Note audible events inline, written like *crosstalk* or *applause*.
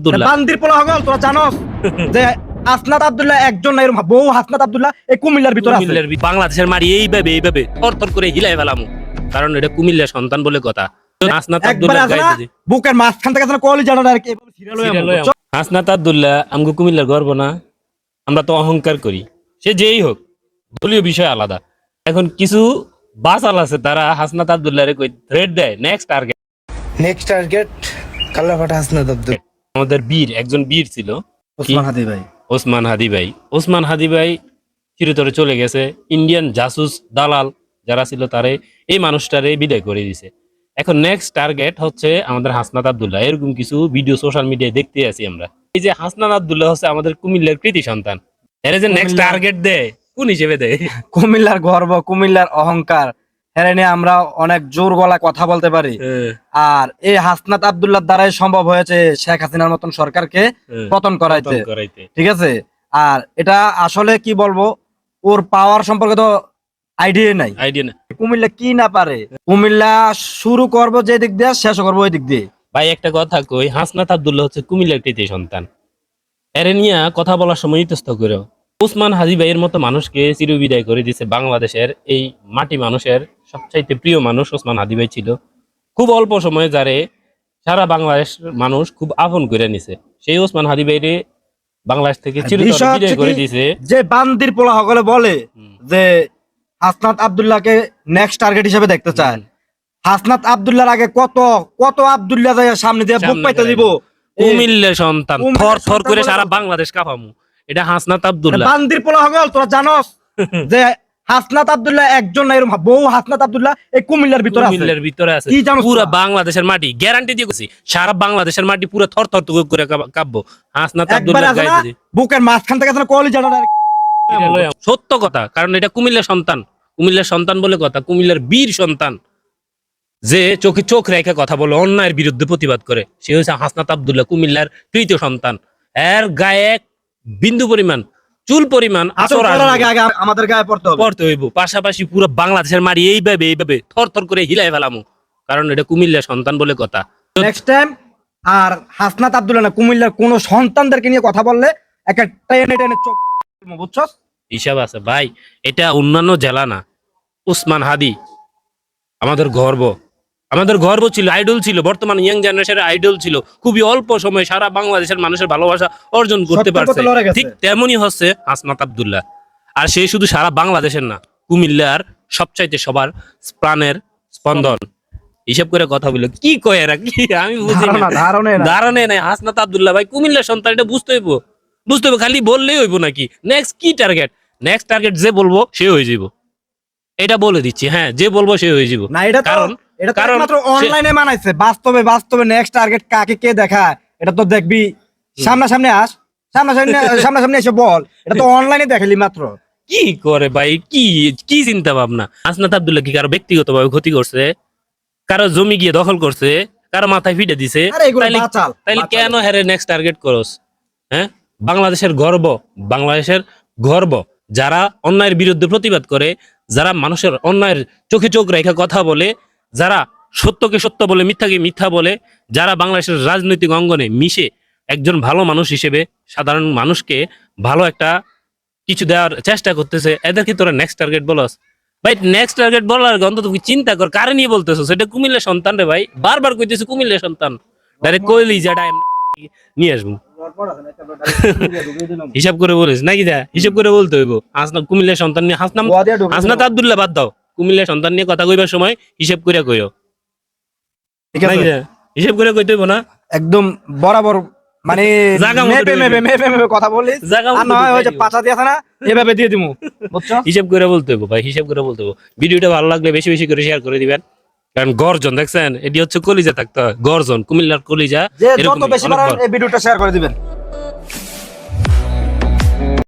আব্দুল্লাহ। বান্দির পোলা হগল তোরা জানোস *laughs* যে হাসনাত আব্দুল্লাহ একজন না বউ হাসনাত আব্দুল্লাহ এই কুমিল্লার ভিতরে আছে। বাংলাদেশের মারি এইভাবে এইভাবে থর থর করে হিলাই ফেলাম। কারণ এটা কুমিল্লার সন্তান বলে কথা। হাসনাত আব্দুল্লাহ আছে না গাইতে দি- বুকের মাঝখান থেকে কলি জানা আর কি সিরিয়াল সিরিয়াল আম- হাসনাত আব্দুল্লাহ আমগো কুমিল্লার গর্ব না? আমরা তো অহংকার করি। সে যেই হোক দলীয় বিষয় আলাদা। এখন কিছু বাসাল আছে তারা হাসনাত আব্দুল্লাহরে কই থ্রেড দেয়। নেক্সট টার্গেট নেক্সট টার্গেট কাল্লাফাটা হাসনাত আব্দুল। আমাদের বীর একজন বীর ছিল। ওসমান হাদি ভাই। ওসমান হাদি ভাই। ওসমান হাদি ভাই চিরতরে চলে গেছে। ইন্ডিয়ান জাসুস দালাল যারা ছিল তারে এই মানুষটারে বিদায় করে দিছে। এখন নেক্সট টার্গেট হচ্ছে আমাদের হাসনাত আব্দুল্লাহ। এরকম কিছু ভিডিও সোশ্যাল মিডিয়ায় দেখতে আছি আমরা। এই যে হাসনাত আব্দুল্লাহ হচ্ছে আমাদের কুমিল্লার কৃতি সন্তান। এর যে নেক্সট টার্গেট দেয় কোন হিসেবে দেয়? কুমিল্লার গর্ব কুমিল্লার অহংকার হেরে নিয়ে আমরা অনেক জোর গলা কথা বলতে পারি। আর এই হাসনাত আব্দুল্লাহ দ্বারাই সম্ভব হয়েছে শেখ হাসিনার মতন সরকারকে পতন করাইতে। ঠিক আছে? আর এটা আসলে কি বলব ওর পাওয়ার সম্পর্কে তো আইডিয়া নাই। আইডিয়া কুমিল্লা কি না পারে? কুমিল্লা শুরু করব যে দিক দিয়ে শেষ করব ওই দিক দিয়ে। ভাই একটা কথা কই হাসনাত আবদুল্লাহ হচ্ছে কুমিল্লার কৃতি সন্তান। এরে নিয়ে কথা বলার সময় ইতস্ত করে ওসমান হাজি ভাইয়ের মতো মানুষকে চিরবিদায় করে দিছে বাংলাদেশের এই মাটি মানুষের সবচাইতে প্রিয় মানুষ ওসমান হাদি ভাই ছিল। খুব অল্প সময়ে যারে সারা বাংলাদেশ মানুষ খুব আপন করে নিছে। সেই ওসমান হাদি ভাইরে বাংলাদেশ থেকে চিরতরে বিদায় করে দিছে। যে বান্দির পোলা সকলে বলে যে হাসনাত আব্দুল্লাহকে নেক্সট টার্গেট হিসেবে দেখতে চায়। হাসনাত আব্দুল্লাহর আগে কত কত আব্দুল্লাহ যায় সামনে দিয়ে বুক পাইতে দিব? কুমিল্লা সন্তান থর থর করে সারা বাংলাদেশ কাঁপামু। এটা হাসনাত আব্দুল্লাহ। বান্দির পোলা হগল তোরা জানোস *laughs* যে হাসনাত আব্দুল্লাহ একজন না এরকম বউ হাসনাত আব্দুল্লাহ এই কুমিল্লার ভিতরে আছে। কুমিল্লার ভিতরে আছে। কি জানোস পুরা? বাংলাদেশের মাটি গ্যারান্টি দিয়ে গেছি সারা বাংলাদেশের মাটি পুরো থর থর তুক করে কাঁপবো হাসনাত আব্দুল্লাহ দি। বুকের মাঝখান থেকে আছে কলি জানা সত্য কথা কারণ এটা কুমিল্লার সন্তান। কুমিল্লার সন্তান বলে কথা কুমিল্লার বীর সন্তান। যে চোখে চোখ রেখে কথা বলে অন্যায়ের বিরুদ্ধে প্রতিবাদ করে সে হচ্ছে হাসনাত আব্দুল্লাহ কুমিল্লার তৃতীয় সন্তান। এর গায়ে বিন্দু পরিমাণ চুল পরিমাণ আচর আগে আগে আমাদের গায়ে পড়তে হবে। পড়তে হইব। পাশাপাশি পুরো বাংলাদেশের মারি এইভাবে এইভাবে থর থর করে হিলাই ফেলামু। কারণ এটা কুমিল্লার সন্তান বলে কথা। নেক্সট টাইম আর হাসনাত আব্দুল্লাহ না কুমিল্লার কোন সন্তানদেরকে নিয়ে কথা বললে একটা টেনে টেনে চোখ বুঝছস? হিসাব আছে। ভাই এটা অন্যান্য জেলা না। উসমান হাদি আমাদের গর্ব। আমাদের গর্ব ছিল আইডল ছিল বর্তমান ইয়াং জেনারেশনের আইডল ছিল। খুবই অল্প সময়ে সারা বাংলাদেশের মানুষের ভালোবাসা অর্জন করতে পারছে। ঠিক তেমনই হচ্ছে হাসনাত আবদুল্লাহ। আর সে শুধু সারা বাংলাদেশের না কুমিল্লার সবচাইতে সবার প্রাণের স্পন্দন। হিসাব করে কথা বলল কি কয় এরা? কি? আমি বুঝি না। ধারণা নাই। হাসনাত আব্দুল্লাহ ভাই কুমিল্লার সন্তান এটা বুঝতে হইব। বুঝতে হইব খালি বললেই হইব নাকি? নেক্সট কি টার্গেট নেক্সট টার্গেট যে বলব সে হয়ে যাব এটা বলে দিচ্ছি হ্যাঁ যে বলব সে হয়ে যাব না এটা কারণ- এটা কারণ একমাত্র অনলাইনে মানাইছে। বাস্তবে বাস্তবে নেক্সট টার্গেট কাকে কে দেখায় এটা তো দেখবি। সামনাসামনি আস সামনাসামনি *laughs* সামনাসামনি এসে বল। এটা তো অনলাইনে দেখালি মাত্র। কি করে ভাই? কি কি চিন্তা ভাবনা? হাসনাত আব্দুল্লাহ কি কারও ব্যক্তিগত ভাবে ক্ষতি করছে? কারও জমি গিয়ে দখল করছে? কারও মাথায় ফিটে দিছে? তাইলে-। কেন হেরে নেক্সট টার্গেট করস? হ্যাঁ? বাংলাদেশের গর্ব বাংলাদেশের গর্ব। যারা অন্যায়ের বিরুদ্ধে প্রতিবাদ করে যারা মানুষের অন্যায়ের চোখে চোখ রেখে কথা বলে যারা সত্যকে সত্য বলে মিথ্যাকে মিথ্যা বলে যারা বাংলাদেশের রাজনৈতিক অঙ্গনে মিশে একজন ভালো মানুষ হিসেবে সাধারণ মানুষকে ভালো একটা কিছু দেওয়ার চেষ্টা করতেছে এদেরকে তোরা নেক্সট টার্গেট বলস? ভাই নেক্সট টার্গেট বলার অন্তত চিন্তা কর কারে নিয়ে বলতেছো? সেটা কুমিল্লার সন্তান রে ভাই বারবার কইতেছে কুমিল্লার সন্তান। ডাইরেক্ট কইলি যেটা নিয়ে আসব। হিসাব করে বলিস নাকি যা? হিসাব করে বলতে হইব। হাসনা কুমিল্লার সন্তান নিয়ে হাসনাম হাসনাত আব্দুল্লাহ বাদ দাও। কুমিল্লার সন্তান নিয়ে কথা কইবার সময় হিসাব করে কইও। ঠিক আছে। হিসাব করে কইতে হইব না। একদম বরাবর মানে মেপে মেপে মেপে মেপে কথা জাগা আর নয় ওই যে পাঁচা দিয়ে না এভাবে দিয়ে দিমু। বুঝছ? হিসাব করে বলতে হইব ভাই হিসাব করে বলতে হইব। ভিডিওটা ভালো লাগলে বেশি বেশি করে শেয়ার করে দিবেন। কারণ গর্জন দেখছেন? এটি হচ্ছে কলিজা থাকতে হয়। গর্জন কুমিল্লার কলিজা যত বেশি অনেক পারেন এই ভিডিওটা শেয়ার করে দিবেন।